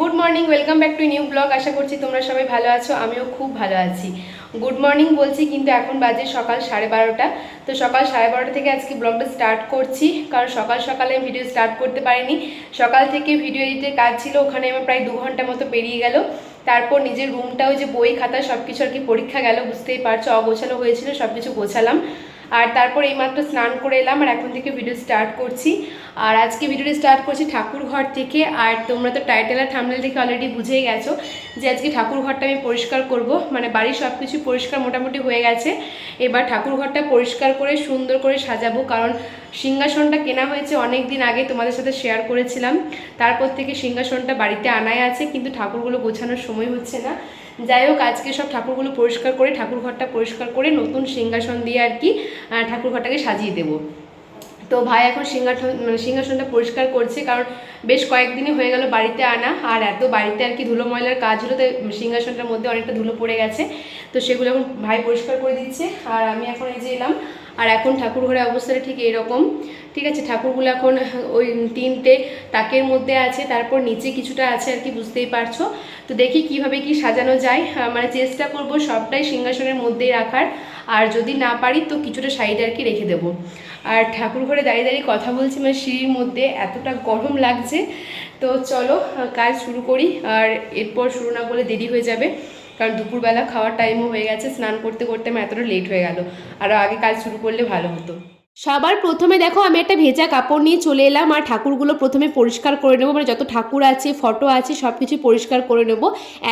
Good morning welcome back to new blog আশা করছি তোমরা সবাই ভালো আছো, আমিও খুব ভালো আছি। গুড মর্নিং বলছি কিন্তু এখন বাজে সকাল সাড়ে বারোটা। তো সকাল সাড়ে বারোটা থেকে আজকে ব্লগটা স্টার্ট করছি, কারণ সকাল সকালে আমি ভিডিও স্টার্ট করতে পারিনি। সকাল থেকে ভিডিও এডিটের কাজ ছিল, ওখানে আমার প্রায় দু ঘণ্টা মতো পেরিয়ে গেল। তারপর নিজের রুমটাও যে বই খাতা সব কিছু আর কি পরীক্ষা গেল, বুঝতেই পারছ, অগোছালো হয়েছিল সব কিছু গোছালাম। আর তারপর এইমাত্র স্নান করে এলাম আর এখন থেকে ভিডিও স্টার্ট করছি। আর আজকে ভিডিওটি স্টার্ট করছি ঠাকুর ঘর থেকে। আর তোমরা তো টাইটেল আর থামনেল থেকে অলরেডি বুঝেই গেছো যে আজকে ঠাকুর ঘরটা আমি পরিষ্কার করব। মানে বাড়ির সব কিছু পরিষ্কার মোটামুটি হয়ে গেছে। এবার ঠাকুর ঘরটা পরিষ্কার করে, সুন্দর করে সাজাবো। কারণ সিংহাসনটা কেনা হয়েছে অনেক দিন আগে, তোমাদের সাথে শেয়ার করেছিলাম। তারপর থেকে সিংহাসনটা বাড়িতে আনাই আছে, কিন্তু ঠাকুরগুলো গোছানোর সময় হচ্ছে না। যাই হোক, আজকে সব ঠাকুরগুলো পরিষ্কার করে ঠাকুর ঘরটা পরিষ্কার করে নতুন সিংহাসন দিয়ে আর কি ঠাকুর ঘরটাকে সাজিয়ে দেবো। তো ভাই এখন সিংহাসন মানে সিংহাসনটা পরিষ্কার করছে, কারণ বেশ কয়েকদিনই হয়ে গেল বাড়িতে আনা, আর এত বাড়িতে আর কি ধুলো ময়লার কাজ হলো, তাই সিংহাসনটার মধ্যে অনেকটা ধুলো পড়ে গেছে। তো সেগুলো এখন ভাই পরিষ্কার করে দিচ্ছে, আর আমি এখন এই যে এলাম আর এখন ঠাকুর ঘরের অবস্থাটা ঠিক এরকম। ঠিক আছে, ঠাকুরগুলো এখন ওই তিনটে তাকের মধ্যে আছে, তারপর নিচে কিছুটা আছে আর কি, বুঝতেই পারছ। তো দেখি কীভাবে কি সাজানো যায়। মানে চেষ্টা করব সবটাই সিংহাসনের মধ্যেই রাখার। আর যদি না পারি তো কিছুটা সাইডে আর কি রেখে দেবো। আর ঠাকুর ঘরে দাঁড়িয়ে দাঁড়িয়ে কথা বলছি মানে সিঁড়ির মধ্যে এতটা গরম লাগছে। তো চলো কাজ শুরু করি। আর এরপর শুরু না করলে দেরি হয়ে যাবে। কারণ দুপুরবেলা খাওয়ার টাইমও হয়ে গেছে, স্নান করতে করতে আমার এতটা লেট হয়ে গেল। আরও আগে কাজ শুরু করলে ভালো হতো। সবার প্রথমে দেখো আমি একটা ভেজা কাপড় নিয়ে চলে এলাম, আর ঠাকুরগুলো প্রথমে পরিষ্কার করে নেব। মানে যত ঠাকুর আছে, ফটো আছে সব কিছু পরিষ্কার করে নেব।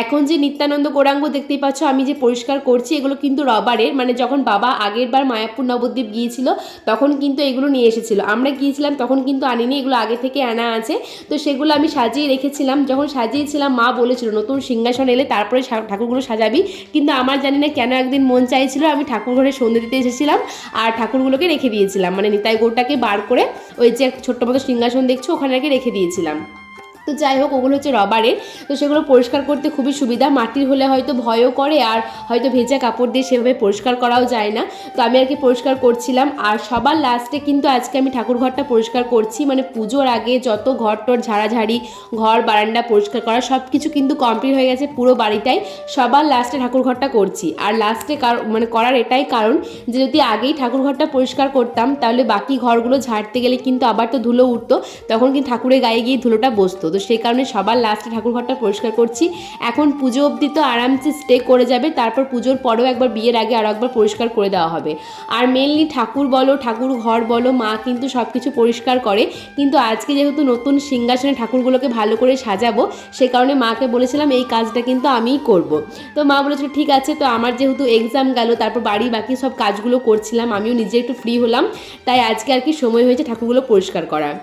এখন যে নিত্যানন্দ গৌরাঙ্গ দেখতেই পাচ্ছ, আমি যে পরিষ্কার করছি, এগুলো কিন্তু রবারের। মানে যখন বাবা আগের বার মায়াপুর নবদ্বীপ গিয়েছিল, তখন কিন্তু এগুলো নিয়ে এসেছিল। আমরা গিয়েছিলাম, তখন কিন্তু আনিনি, এগুলো আগে থেকে আনা আছে। তো সেগুলো আমি সাজিয়ে রেখেছিলাম। যখন সাজিয়েছিলাম, মা বলেছিল, নতুন সিংহাসন এলে তারপরে ঠাকুরগুলো সাজাবি। কিন্তু আমার জানি না কেন একদিন মন চাইছিল, আমি ঠাকুর ঘরে সন্ধে দিতে এসেছিলাম, আর ঠাকুরগুলোকে রেখে দিয়েছিলাম। মানে নিতাই গৌরটাকে বার করে ওই যে ছোট্ট মতো সিংহাসন দেখছ, ওখানে আগে রেখে দিয়েছিলাম। তো যাই হোক, ওগুলো হচ্ছে রবারের তো সেগুলো পরিষ্কার করতে খুবই সুবিধা। মাটির হলে হয়তো ভয়ও করে, আর হয়তো ভেজা কাপড় দিয়ে সেভাবে পরিষ্কার করাও যায় না। তো আমি আর কি পরিষ্কার করছিলাম। আর সবার লাস্টে কিন্তু আজকে আমি ঠাকুর ঘরটা পরিষ্কার করছি। মানে পুজোর আগে যত ঘর টর ঝাড়াঝাড়ি, ঘর, বারান্দা পরিষ্কার করা সব কিছু কিন্তু কমপ্লিট হয়ে গেছে পুরো বাড়িটাই। সবার লাস্টে ঠাকুর ঘরটা করছি। আর লাস্টে মানে করার এটাই কারণ যে যদি আগেই ঠাকুর ঘরটা পরিষ্কার করতাম, তাহলে বাকি ঘরগুলো ঝাড়তে গেলে কিন্তু আবার তো ধুলো উঠতো, তখন কিন্তু ঠাকুরের গায়ে গিয়ে ধুলোটা বসতো। তো সেই কারণে সবার লাস্টে ঠাকুর ঘরটা পরিষ্কার করছি। এখন পুজো অবধি তো আরামসে স্টে করে যাবে, তারপর পুজোর পরেও একবার বিয়ের আগে আরও একবার পরিষ্কার করে দেওয়া হবে। আর মেনলি ঠাকুর বলো, ঠাকুর ঘর বলো, মা কিন্তু সব কিছু পরিষ্কার করে, কিন্তু আজকে যেহেতু নতুন সিংহাসনে ঠাকুরগুলোকে ভালো করে সাজাবো, সে কারণে মাকে বলেছিলাম এই কাজটা কিন্তু আমিই করব। তো মা বলেছিল, ঠিক আছে, তো আমার যেহেতু এক্সাম গেল, তারপর বাড়ি বাকি সব কাজগুলো করছিলাম, আমিও নিজে একটু ফ্রি হলাম, তাই আজকে আর কি সময় হয়েছে ঠাকুরগুলো পরিষ্কার করার।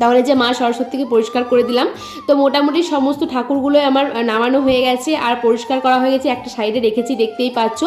তাহলে যে মা সরস্বতীকে পরিষ্কার করে দিলাম। তো মোটামুটি সমস্ত ঠাকুরগুলোই আমার নামানো হয়ে গেছে আর পরিষ্কার করা হয়ে গেছে। একটা সাইডে রেখেছি, দেখতেই পাচ্ছ।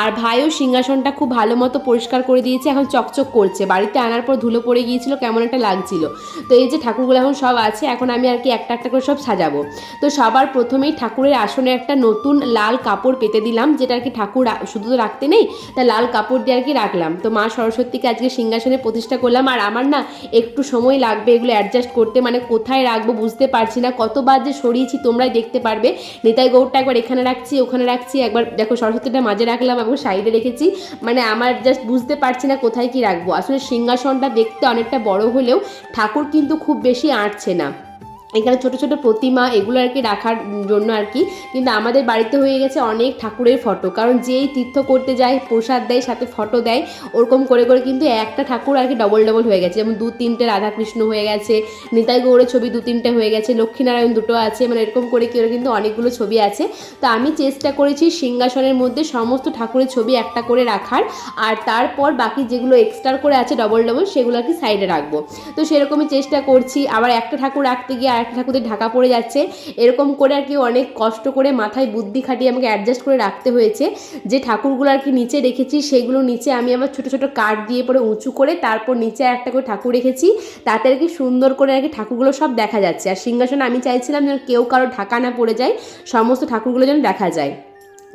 আর ভাইও সিংহাসনটা খুব ভালো মতো পরিষ্কার করে দিয়েছে। এখন চকচক করছে। বাড়িতে আনার পর ধুলো পড়ে গিয়েছিল, কেমন একটা লাগছিল। তো এই যে ঠাকুরগুলো এখন সব আছে, এখন আমি আর কি একটা একটা করে সব সাজাবো। তো সবার প্রথমেই ঠাকুরের আসনে একটা নতুন লাল কাপড় পেতে দিলাম, যেটা আর কি ঠাকুর শুধু তো রাখতে নেই, তা লাল কাপড় দিয়ে আর কি রাখলাম। তো মা সরস্বতীকে আজকে সিংহাসনে প্রতিষ্ঠা করলাম। আর আমার না একটু সময় লাগবে এগুলো অ্যাডজাস্ট করতে মানে কোথায় রাখব বুঝতে পারছি না। কতবার যে সরিয়েছি তোমরাই দেখতে পারবে। নেতাই গৌরটা একবার এখানে রাখছি, ওখানে রাখছি, একবার দেখো সরস্বতীটা মাঝে রাখলাম এবং সাইডে রেখেছি। মানে আমার জাস্ট বুঝতে পারছি না কোথায় কি রাখব। আসলে সিংহাসনটা দেখতে অনেকটা বড় হলেও ঠাকুর কিন্তু খুব বেশি আঁটছে না। এখানে ছোট ছোট প্রতিমা এগুলো আর কি রাখার জন্য আর কি। কিন্তু আমাদের বাড়িতে হয়ে গেছে অনেক ঠাকুরের ফটো। কারণ যেই তীর্থ করতে যায়, প্রসাদ দেয়, সাথে ফটো দেয়, ওরকম করে করে কিন্তু একটা ঠাকুর আর কি ডবল ডবল হয়ে গেছে। যেমন দু তিনটে রাধাকৃষ্ণ হয়ে গেছে, নিতাই গৌড়ের ছবি দু তিনটে হয়ে গেছে, লক্ষ্মীনারায়ণ দুটো আছে মানে এরকম করে কি কিন্তু অনেকগুলো ছবি আছে। তো আমি চেষ্টা করেছি সিংহাসনের মধ্যে সমস্ত ঠাকুরের ছবি একটা করে রাখার। আর তারপর বাকি যেগুলো এক্সট্রা করে আছে ডবল ডবল সেগুলো আর কি সাইডে রাখব। তো সেরকমই চেষ্টা করছি। আবার একটা ঠাকুর রাখতে গিয়ে আরেকটা ঠাকুরের ঢাকা পড়ে যাচ্ছে। এরকম করে আর কি অনেক কষ্ট করে মাথায় বুদ্ধি খাটিয়ে আমাকে অ্যাডজাস্ট করে রাখতে হয়েছে। যে ঠাকুরগুলো আর কি নিচে রেখেছি, সেগুলো নিচে আমি আবার ছোটো ছোটো কাঠ দিয়ে পরে উঁচু করে তারপর নিচে একটা করে ঠাকুর রেখেছি। তাতে আর কি সুন্দর করে আর কি ঠাকুরগুলো সব দেখা যাচ্ছে। আর সিংহাসনে আমি চাইছিলাম যেন কেউ কারও ঢাকা না পড়ে যায়, সমস্ত ঠাকুরগুলো যেন দেখা যায়।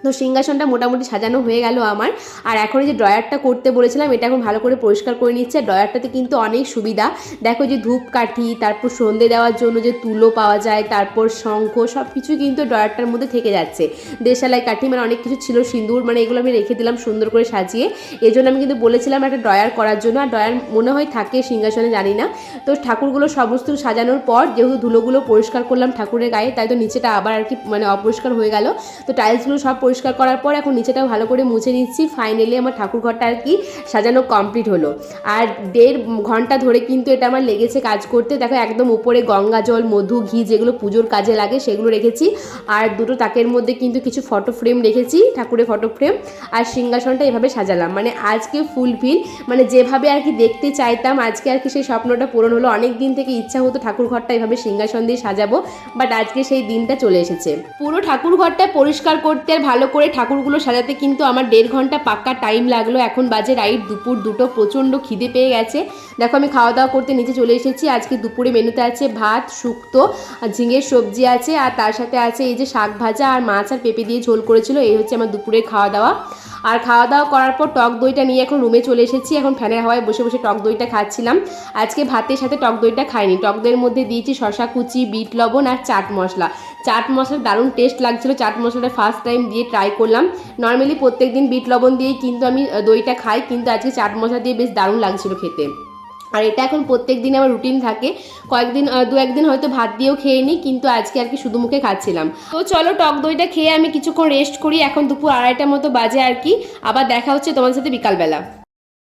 তো সিংহাসনটা মোটামুটি সাজানো হয়ে গেল আমার। আর এখন যে ড্রয়ারটা করতে বলেছিলাম, এটা এখন ভালো করে পরিষ্কার করে নিচ্ছে। ড্রয়ারটাতে কিন্তু অনেক সুবিধা। দেখো যে ধূপকাঠি, তারপর সন্ধে দেওয়ার জন্য যে তুলো পাওয়া যায়, তারপর শঙ্খ সব কিছু কিন্তু ড্রয়ারটার মধ্যে থেকে যাচ্ছে। দেশালাই কাঠি মানে অনেক কিছু ছিল, সিঁদুর মানে এগুলো আমি রেখে দিলাম সুন্দর করে সাজিয়ে। এই জন্য আমি কিন্তু বলেছিলাম একটা ড্রয়ার করার জন্য। আর ড্রয়ার মনে হয় থাকে সিংহাসনে, জানি না। তো ঠাকুরগুলো সমস্ত সাজানোর পর, যেহেতু ধুলোগুলো পরিষ্কার করলাম ঠাকুরের গায়ে, তাই তো নিচেটা আবার আর কি মানে অপরিষ্কার হয়ে গেল। তো টাইলসগুলো সব পরিষ্কার করার পর এখন নিচেটাও ভালো করে মুছে নিচ্ছি। ফাইনালি আমার ঠাকুর ঘরটা আর কি সাজানো কমপ্লিট হলো। আর দেড় ঘণ্টা ধরে কিন্তু এটা আমার লেগেছে কাজ করতে। দেখো একদম উপরে গঙ্গা জল, মধু, ঘি যেগুলো পুজোর কাজে লাগে সেগুলো রেখেছি। আর দুটো তাকের মধ্যে কিন্তু কিছু ফটো ফ্রেম রেখেছি, ঠাকুরের ফটো ফ্রেম আর সিংহাসনটা এভাবে সাজালাম। মানে আজকে ফুলফিল মানে যেভাবে আর কি দেখতে চাইতাম, আজকে আর কি সেই স্বপ্নটা পূরণ হলো। অনেক দিন থেকে ইচ্ছা হতো ঠাকুর ঘরটা এভাবে সিংহাসন দিয়ে সাজাবো বাট আজকে সেই দিনটা চলে এসেছে। পুরো ঠাকুর ঘরটা পরিষ্কার করতে আর ভালো করে ঠাকুরগুলো সাজাতে কিন্তু আমার দেড় ঘণ্টা পাক্কা টাইম লাগল। এখন বাজে রাইট দুপুর দুটো, প্রচণ্ড খিদে পেয়ে গেছে। দেখো, আমি খাওয়া দাওয়া করতে নিচে চলে এসেছি। আজকে দুপুরে মেনুতে আছে ভাত, শুক্তো ঝিঙের সবজি আছে, আর তার সাথে আছে এই যে শাক ভাজা আর মাছ আর পেঁপে দিয়ে ঝোল করেছিল। এই হচ্ছে আমার দুপুরের খাওয়া দাওয়া আর খাওয়া দাওয়া করার পর টক দইটা নিয়ে এখন রুমে চলে এসেছি। এখন ফ্যানের হাওয়ায় বসে বসে টক দইটা খাচ্ছিলাম। আজকে ভাতের সাথে টক দইটা খাইনি। টক দইয়ের মধ্যে দিয়েছি শশা কুচি, বিট লবণ আর চাট মশলা। চাট মশলা দারুণ টেস্ট লাগছিল। চাট মশলাটা ফার্স্ট টাইম দিয়ে ট্রাই করলাম। নর্মালি প্রত্যেক দিন বিট লবণ দিয়েই কিন্তু আমি দইটা খাই, কিন্তু আজকে চাট মশলা দিয়ে বেশ দারুণ লাগছিল খেতে। আর এটা এখন প্রত্যেক দিন আমার রুটিন থাকে। কয়েকদিন দু একদিন হয়তো ভাত দিয়েও খেয়ে নিই, কিন্তু আজকে আর কি শুধু মুখে খাচ্ছিলাম। তো চলো টক দইটা খেয়ে আমি কিছুক্ষণ রেস্ট করি। এখন দুপুর আড়াইটার মতো বাজে আর কি। আবার দেখা হচ্ছে তোমার সাথে বিকালবেলা।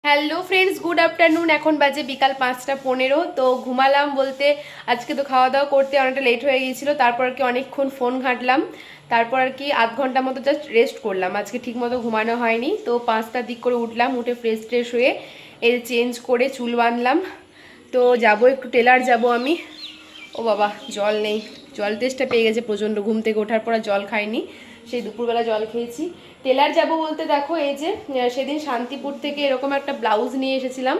হ্যালো ফ্রেন্ডস গুড আফটারনুন এখন বাজে বিকাল পাঁচটা পনেরো। তো ঘুমালাম বলতে আজকে তো খাওয়া দাওয়া করতে অনেকটা লেট হয়ে গিয়েছিল। তারপর কি অনেকক্ষণ ফোন ঘাঁটলাম। তারপর আর কি আধ ঘণ্টা মতো জাস্ট রেস্ট করলাম। আজকে ঠিক মতো ঘুমানো হয়নি, তো পাঁচটার দিক করে উঠলাম, উঠে ফ্রেশ ট্রেশ হয়ে এর চেঞ্জ করে চুল বাঁধলাম। তো যাব একটু টেলার যাব আমি। ও বাবা, জল নেই। জল টেস্টটা পেয়ে গেছে প্রচণ্ড, ঘুম থেকে ওঠার পর জল খাইনি। সেই দুপুরবেলা জল খেয়েছি। টেলার যাব বলতে দেখো, এই যে সেদিন শান্তিপুর থেকে এরকম একটা ব্লাউজ নিয়ে এসেছিলাম।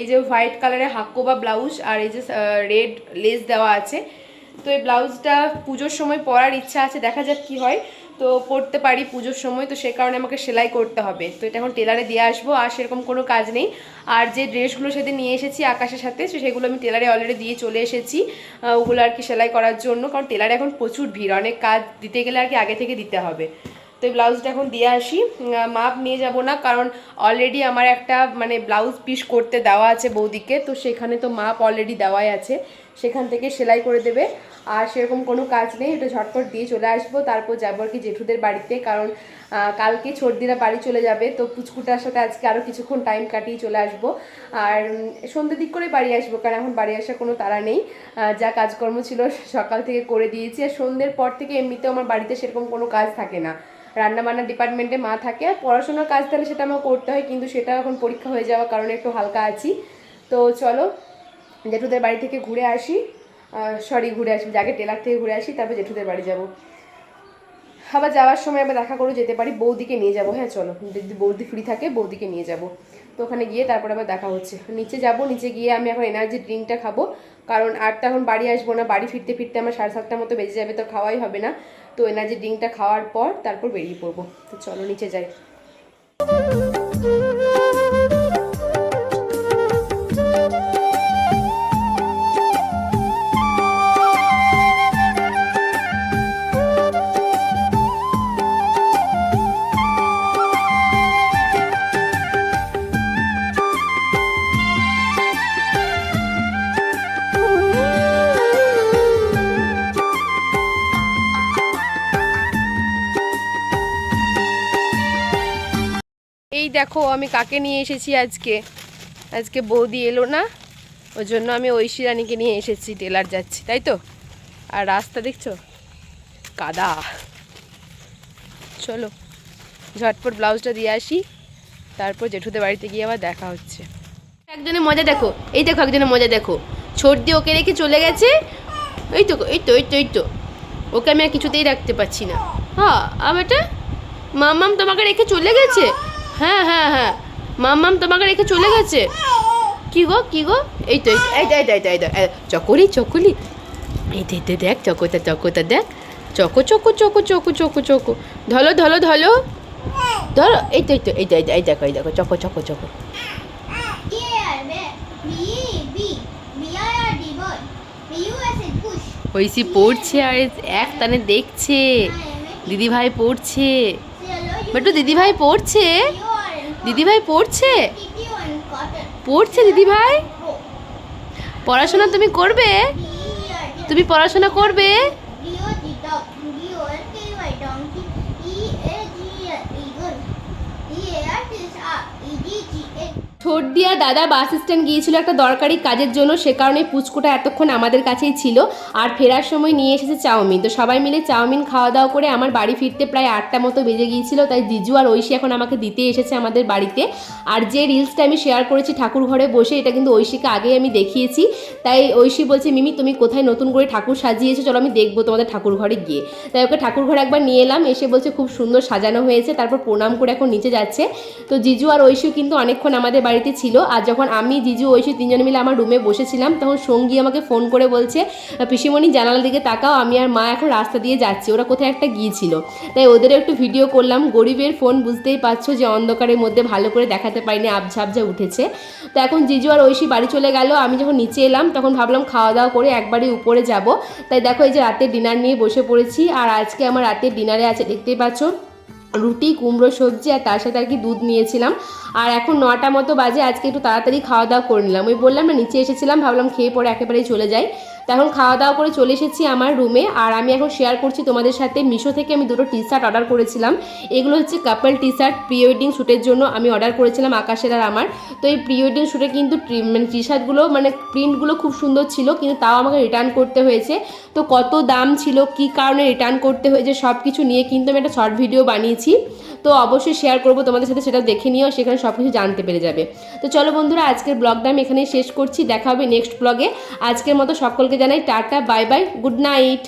এই যে হোয়াইট কালারের হাক্কোবা ব্লাউজ আর এই যে রেড লেস দেওয়া আছে। তো এই ব্লাউজটা পুজোর সময় পরার ইচ্ছা আছে, দেখা যাক কি হয়। তো পড়তে পারি পুজোর সময়, তো সে কারণে আমাকে সেলাই করতে হবে। তো এটা এখন টেলারে দিয়ে আসব, আর সেরকম কোনো কাজ নেই। আর যে ড্রেসগুলো সেদিন নিয়ে এসেছি আকাশের সাথে সেগুলো আমি টেলারে অলরেডি দিয়ে চলে এসেছি ওগুলো আর কি সেলাই করার জন্য। কারণ টেলারে এখন প্রচুর ভিড়, অনেক কাজ দিতে গেলে আর কি আগে থেকে দিতে হবে। তো এই ব্লাউজটা এখন দিয়ে আসি। মাপ নিয়ে যাব না, কারণ অলরেডি আমার একটা মানে ব্লাউজ পিস করতে দেওয়া আছে বৌদিকে, তো সেখানে তো মাপ অলরেডি দেওয়াই আছে। সেখান থেকে সেলাই করে দেবে। আর সেরকম কোনো কাজ নেই, এটা ঝটপট দিয়ে চলে আসব। তারপর যাব আর কি জেঠুদের বাড়িতে, কারণ কালকে ছর্দিরা বাড়ি চলে যাবে, তো পুচকুটার সাথে আজকে আরও কিছুক্ষণ টাইম কাটিয়ে চলে আসব। আর সন্ধ্যের দিক করে বাড়ি আসব, কারণ এখন বাড়ি আসার কোনো তাড়া নেই। যা কাজকর্ম ছিল সকাল থেকে করে দিয়েছি। আর সন্ধ্যের পর থেকে এমনিতেও আমার বাড়িতে সেরকম কোনো কাজ থাকে না। রান্নাবান্না ডিপার্টমেন্টে মা থাকে। আর পড়াশোনার কাজ তাহলে সেটা আমার করতে হয়, কিন্তু সেটা এখন পরীক্ষা হয়ে যাওয়ার কারণে একটু হালকা আছি। তো চলো, জেঠুদের বাড়ি থেকে ঘুরে আসি। সরি ঘুরে আসি, আগে টেলার থেকে ঘুরে আসি, তারপর জেঠুদের বাড়ি যাব। আবার যাওয়ার সময় আবার দেখা করে যেতে পারি, বৌদিকে নিয়ে যাব। হ্যাঁ চলো, যদি বৌদি ফ্রি থাকে, বৌদিকে নিয়ে যাব। তো ওখানে গিয়ে তারপর আবার দেখা হচ্ছে। নিচে যাব, নিচে গিয়ে আমি এখন এনার্জি ড্রিঙ্কটা খাব। কারণ আর তো এখন বাড়ি আসব না, বাড়ি ফিরতে ফিরতে আমার সাড়ে সাতটার মতো বেজে যাবে, তো খাওয়াই হবে না। তো এনার্জি ড্রিঙ্কটা খাওয়ার পর তারপর বেরিয়ে পড়ব। তো চলো নিচে যাই। দেখো, আমি কাকে নিয়ে এসেছি আজকে? আজকে বৌদি এলো না ওই জন্য আমি ঐশী রানীকে নিয়ে এসেছি, টেলার যাচ্ছি, তাই তো? আর রাস্তা দেখছ? কাদা। চলো, ঝটপট ব্লাউজটা দিয়ে আসি, তারপর জেঠুদের বাড়িতে গিয়ে আবার দেখা হচ্ছে। একজনের মজা দেখো, এই দেখো একজনের মজা দেখো। সর্দি ওকে রেখে চলে গেছে, এই তো এই তো এই তো এই তো। ওকে আমি আর কিছুতেই রাখতে পারছি না। হ্যাঁ আবারটা মাম্মাম তোমাকে রেখে চলে গেছে? হ্যাঁ হ্যাঁ হ্যাঁ মাম্মাম তোমাকে রেখে চলে গেছে কি গো কি গো এই তো এই তো, এই তো, এই তো, এই তো, চকরি চকলি এই তো, দেখ চকোতা চকোতা দেখ চকো চকো চকো চকো চকো চকো ধলো ধলো ধলো ধরো এই তো এই তো এই তো এই দেখো এই দেখো চকো চকো চকো ঐশী পড়ছে আর এক টানে দেখছে দিদিভাই পড়ছে বেটু দিদিভাই পড়ছে? দিদিভাই পড়ছে? পড়ছে দিদিভাই? পড়াশোনা তুমি করবে? তুমি পড়াশোনা করবে? দিয়া দাদা বাস স্ট্যান্ড গিয়েছিল একটা দরকারি কাজের জন্য, সে কারণে পুচকুটা এতক্ষণ আমাদের কাছেই ছিল আর ফেরার সময় নিয়ে এসেছে চাউমিন। তো সবাই মিলে চাউমিন খাওয়া দাওয়া করে আমার বাড়ি ফিরতে প্রায় আটটা মতো বেজে গিয়েছিল, তাই জিজু আর ঐশী এখন আমাকে দিতে এসেছে আমাদের বাড়িতে। আর যে রিলসটা আমি শেয়ার করেছি ঠাকুর ঘরে বসে, এটা কিন্তু ঐশীকে আগেই আমি দেখিয়েছি। তাই ঐশী বলছে, মিমি, তুমি কোথায় নতুন করে ঠাকুর সাজিয়েছো? চলো আমি দেখব তোমাদের ঠাকুর ঘরে গিয়ে। তাই ওকে ঠাকুর ঘরে একবার নিয়ে এলাম, এসে বলছে, খুব সুন্দর সাজানো হয়েছে। তারপর প্রণাম করে এখন নিচে যাচ্ছে। তো জিজু আর ঐশীও কিন্তু অনেকক্ষণ আমাদের বাড়িতে ছিল। আর যখন আমি, জিজু, ঐশী তিনজন মিলে আমার রুমে বসেছিলাম, তখন সঙ্গী আমাকে ফোন করে বলছে, পিসিমণি, জানালার দিকে তাকাও, আমি আর মা এখন রাস্তা দিয়ে যাচ্ছি। ওরা কোথায় একটা গিয়েছিল। তাই ওদেরও একটু ভিডিও করলাম। গরিবের ফোন বুঝতেই পারছ যে অন্ধকারের মধ্যে ভালো করে দেখাতে পারিনি আবঝা আবঝা উঠেছে। তো এখন জিজু আর ঐশী বাড়ি চলে গেল। আমি যখন নিচে এলাম, তখন ভাবলাম খাওয়া দাওয়া করে একবারে উপরে যাব। তাই দেখো, এই যে রাতের ডিনার নিয়ে বসে পড়েছি। আর আজকে আমার রাতের ডিনারে আছে, দেখতেই পাচ্ছ। রুটি, কুমড়ো, সবজি আর তার সাথে আর কি দুধ নিয়েছিলাম। আর এখন নটা মতো বাজে, আজকে একটু তাড়াতাড়ি খাওয়া দাওয়া করে নিলাম। ওই বললাম না, নিচে এসেছিলাম, ভাবলাম খেয়ে পরে একেবারেই চলে যাই। তো এখন খাওয়া দাওয়া করে চলে এসেছি আমার রুমে। আর আমি এখন শেয়ার করছি তোমাদের সাথে। মিশো থেকে আমি দুটো টি শার্ট অর্ডার করেছিলাম। এগুলো হচ্ছে couple T shirt pre wedding শ্যুটের জন্য আমি অর্ডার করেছিলাম আকাশের আর আমার। তো এই প্রি ওয়েডিং শ্যুটে কিন্তু মানে টি শার্টগুলো মানে প্রিন্টগুলো খুব সুন্দর ছিল, কিন্তু তাও আমাকে রিটার্ন করতে হয়েছে। তো কত দাম ছিল, কি কারণে রিটার্ন করতে হয়েছে সব কিছু নিয়ে কিন্তু আমি একটা শর্ট ভিডিও বানিয়েছি। তো অবশ্যই শেয়ার করব, তোমাদের সাথে সেটা দেখে নিয়েও সেখানে সব কিছু জানতে পেরে যাবে। তো চলো বন্ধুরা, আজকের ব্লগটা আমি এখানেই শেষ করছি, দেখা হবে নেক্সট ব্লগে আজকের মতো সকলকে জানাই tata bye bye good night